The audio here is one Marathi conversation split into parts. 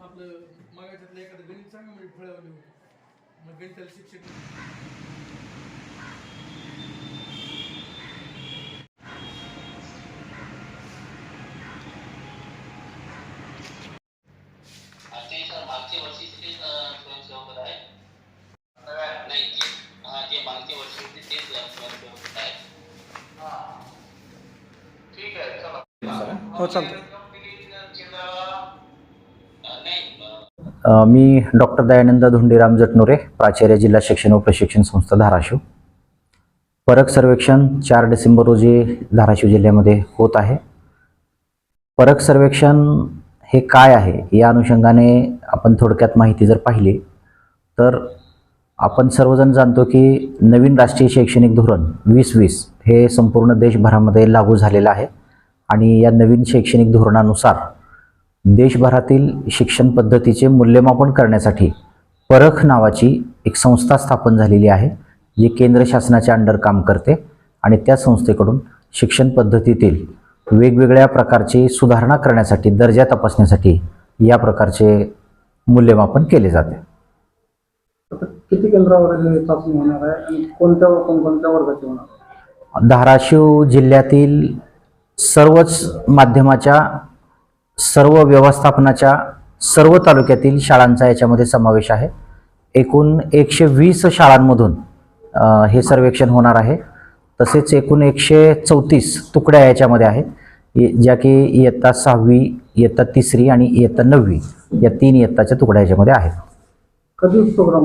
आपलं मागाच्यातलं एखादं गणित सांगा म्हणजे फळावली मग गणिताला शिक्षक ते सर मागच्या वर्षीचे तेच अं, स्वयंसेवक आहे नाही जे हा जे मागच्या वर्षी होते तेच अं, स्वयंसेवक आहे ठीक आहे चला हो चालतं मी डॉक्टर दयानंद धोंडीराम जटनुरे प्राचार्य जिल्हा शिक्षण व प्रशिक्षण संस्था धाराशिव. परक सर्वेक्षण चार डिसेंबर रोजी धाराशिव जिल्ह्यामध्ये होत आहे. परक सर्वेक्षण हे काय आहे या अनुषंगाने आपण थोडक्यात माहिती जर पाहिली तर आपण सर्वजण जाणतो की नवीन राष्ट्रीय शैक्षणिक धोरण वीस वीस हे संपूर्ण देशभरामध्ये लागू झालेलं आहे. आणि या नवीन शैक्षणिक धोरणानुसार देशभरातील शिक्षण पद्धतीचे मूल्यमापन करण्यासाठी परख नावाची एक संस्था स्थापन झालेली आहे जी केंद्र शासनाच्या अंडर काम करते आणि त्या संस्थेकडून शिक्षण पद्धतीतील वेगवेगळ्या प्रकारची सुधारणा करण्यासाठी दर्जा तपासण्यासाठी या प्रकारचे मूल्यमापन केले जाते किती केंद्रावर चाचणी होणार आहे आणि कोणत्या कोणकोणत्या वर्गाची होणार? धाराशिव जिल्ह्यातील सर्वच माध्यमाच्या सर्व व्यवस्थापनाच्या सर्व तालुक्यातील शाळांचा याच्यामध्ये समावेश आहे. एकूण एकशे वीस शाळांमधून हे सर्वेक्षण होणार आहे. तसेच एकूण एकशे चौतीस तुकड्या याच्यामध्ये आहेत ज्या की इयत्ता सहावी इयत्ता तिसरी आणि इयत्ता नववी या तीन इयत्ताच्या तुकड्या याच्यामध्ये आहेत. कधी प्रोग्राम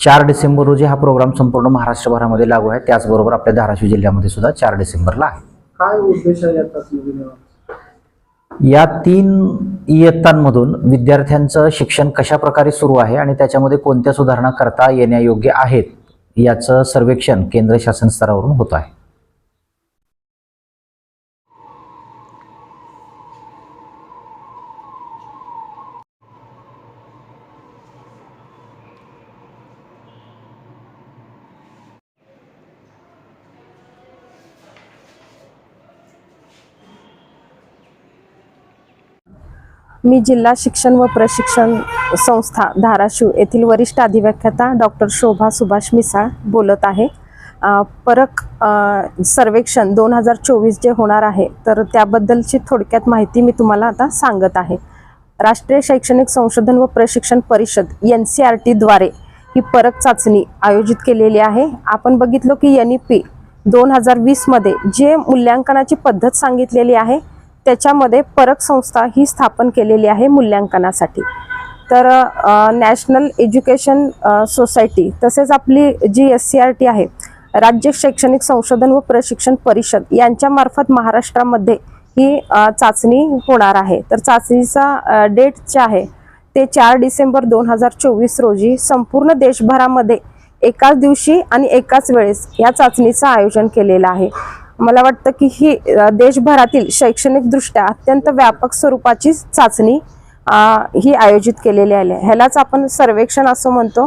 चार डिसेंबर रोजी हा प्रोग्राम संपूर्ण महाराष्ट्रभरामध्ये लागू आहे. त्याचबरोबर आपल्या धाराशिव जिल्ह्यामध्ये सुद्धा चार डिसेंबरला आहे. काय उद्देश आहे या या तीन इयत्तांमधून विद्यार्थ्यांचं शिक्षण कशा प्रकारे सुरू आहे आणि त्याच्यामध्ये कोणत्या सुधारणा करता येण्यायोग्य आहेत याचं सर्वेक्षण केंद्र शासन स्तरावरून होत आहे. मी जिल्हा शिक्षण व प्रशिक्षण संस्था धाराशिव येथील वरिष्ठ अधिव्याख्याता डॉक्टर शोभा सुभाष मिसाळ बोलत आहे. परक सर्वेक्षण दोन हजार चोवीस जे होणार आहे तर त्याबद्दलची थोडक्यात माहिती मी तुम्हाला आता सांगत आहे. राष्ट्रीय शैक्षणिक संशोधन व प्रशिक्षण परिषद एन सी आर टीद्वारे ही परक चाचणी आयोजित केलेली आहे. आपण बघितलो की एन ई पी दोन हजार वीसमध्ये जे मूल्यांकनाची पद्धत सांगितलेली आहे त्याच्यामध्ये परक संस्था ही स्थापन केलेली आहे मूल्यांकनासाठी. तर नॅशनल एज्युकेशन सोसायटी तसेच आपली G S C R T आहे राज्य शैक्षणिक संशोधन व प्रशिक्षण परिषद यांच्यामार्फत महाराष्ट्रामध्ये ही चाचणी होणार आहे. तर चाचणीचा डेट जे आहे ते चार डिसेंबर दोन हजार चोवीस रोजी संपूर्ण देशभरामध्ये एकाच दिवशी आणि एकाच वेळेस या चाचणीचं आयोजन केलेलं आहे. मला वाटतं की ही देशभरातील शैक्षणिकदृष्ट्या अत्यंत व्यापक स्वरूपाची चाचणी ही आयोजित केलेली आहे. ह्यालाच आपण सर्वेक्षण असं म्हणतो.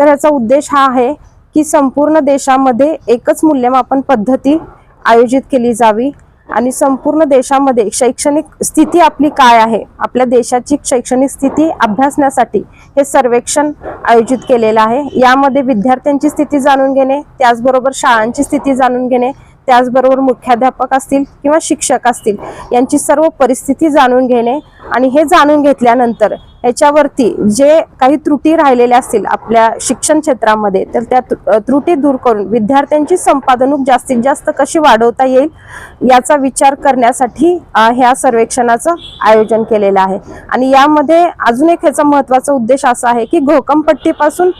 तर ह्याचा उद्देश हा आहे की संपूर्ण देशामध्ये एकच मूल्यमापन पद्धती आयोजित केली जावी आणि संपूर्ण देशामध्ये शैक्षणिक स्थिती आपली काय आहे आपल्या देशाची शैक्षणिक स्थिती अभ्यासण्यासाठी हे सर्वेक्षण आयोजित केलेलं आहे. यामध्ये विद्यार्थ्यांची स्थिती जाणून घेणे त्याचबरोबर शाळांची स्थिती जाणून घेणे त्याचबरोबर मुख्याध्यापक असतील किंवा शिक्षक असतील यांची सर्व परिस्थिती जाणून घेणे आणि हे जाणून घेतल्यानंतर ह्याच्यावरती जे काही त्रुटी राहिलेल्या असतील आपल्या शिक्षण क्षेत्रामध्ये तर त्या त्रुटी दूर करून विद्यार्थ्यांची संपादनूक जास्तीत जास्त कशी वाढवता येईल याचा विचार करण्यासाठी ह्या सर्वेक्षणाचं आयोजन केलेलं आहे. आणि यामध्ये अजून एक ह्याचा महत्त्वाचा उद्देश असा आहे की घोकंपट्टीपासून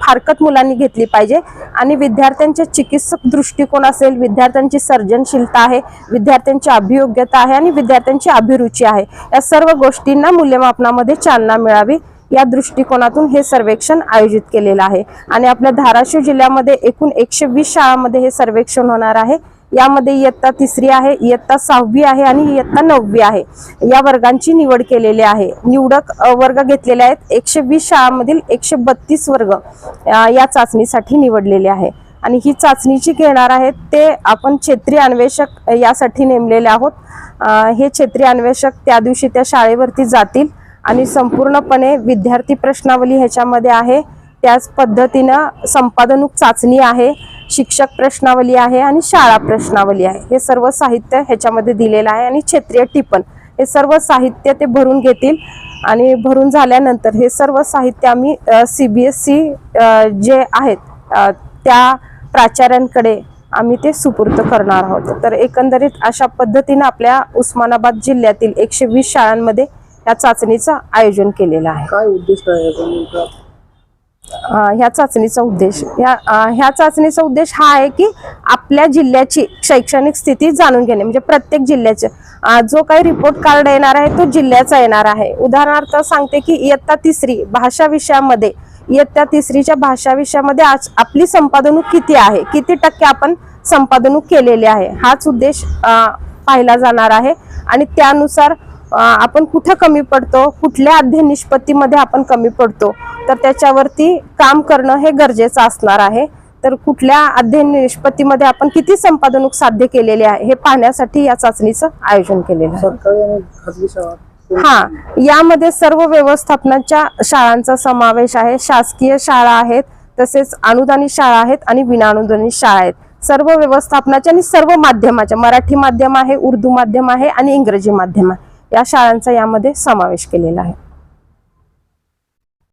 फारकत मुलांनी घेतली पाहिजे आणि विद्यार्थ्यांचे चिकित्सक दृष्टिकोन असेल विद्यार्थ्यांची सर्जनशीलता आहे विद्यार्थ्यांची अभियोग्यता आहे आणि विद्यार्थ्यांची अभिरुची आहे. या सर्व गोष्टींना मूल्यमापनामध्ये चालना मिळावी या दृष्टिकोनातून हे सर्वेक्षण आयोजित केलेलं आहे. आणि आपल्या धाराशिव जिल्ह्यामध्ये एकूण एकशे वीस शाळांमध्ये हे सर्वेक्षण होणार आहे. यामध्ये इयत्ता तिसरी आहे इयत्ता सहावी आहे आणि इयत्ता नववी आहे. या वर्गांची निवड केलेली आहे. निवडक वर्ग घेतलेले आहेत. एकशे वीस शाळांमधील एकशे बत्तीस वर्ग या चाचणीसाठी निवडलेले आहे. आणि ही चाचणी जी घेणार आहेत ते आपण क्षेत्रीय अन्वेषक यासाठी नेमलेले आहोत. हे क्षेत्रीय अन्वेषक त्या दिवशी त्या शाळेवरती जातील आणि संपूर्णपणे विद्यार्थी प्रश्नावली ह्याच्यामध्ये आहे. त्याच पद्धतीनं संपादनूक चाचणी आहे शिक्षक प्रश्नावली आहे आणि शाळा प्रश्नावली आहे. हे सर्व साहित्य ह्याच्यामध्ये दिलेलं आहे आणि क्षेत्रीय टिपण हे सर्व साहित्य ते भरून घेतील. आणि भरून झाल्यानंतर हे सर्व साहित्य आम्ही सी बी एस सी जे आहेत त्या प्राचार्यांकडे आम्ही ते सुपूर्त करणार आहोत. तर एकंदरीत अशा पद्धतीनं आपल्या उस्मानाबाद जिल्ह्यातील एकशे वीस शाळांमध्ये या चाचणीचं आयोजन केलेलं आहे. काय उद्दिष्ट आहे? अ, ह्या चाचणीचा उद्देश ह्या ह्या चाचणीचा उद्देश हा आहे की आपल्या जिल्ह्याची शैक्षणिक स्थिती जाणून घेणे. म्हणजे प्रत्येक जिल्ह्याचे जो काही रिपोर्ट कार्ड येणार आहे तो जिल्ह्याचा येणार आहे. उदाहरणार्थ सांगते की इयत्ता तिसरी भाषा विषयामध्ये इयत्ता तिसरीच्या भाषा विषयामध्ये आज आपली संपादनूक किती आहे? किती टक्के आपण संपादनूक केलेली आहे? हाच उद्देश पाहिला जाणार आहे. आणि त्यानुसार आपण कुठं कमी पडतो? कुठल्या अध्ययन निष्पत्तीमध्ये आपण कमी पडतो? तर त्याच्यावरती काम करणं हे गरजेचं असणार आहे. तर कुठल्या अध्ययन निष्पत्तीमध्ये आपण किती संपादनूक साध्य केलेले आहे हे पाहण्यासाठी या चाचणीचं आयोजन केलेलं आहे. हा यामध्ये सर्व व्यवस्थापनाच्या शाळांचा समावेश आहे. शासकीय शाळा आहेत तसेच अनुदानित शाळा आहेत आणि विनाअनुदानित शाळा आहेत. सर्व व्यवस्थापनाच्या आणि सर्व माध्यमाच्या मराठी माध्यम आहे उर्दू माध्यम आहे आणि इंग्रजी माध्यम आहे. या शाळांचा यामध्ये समावेश केलेला आहे.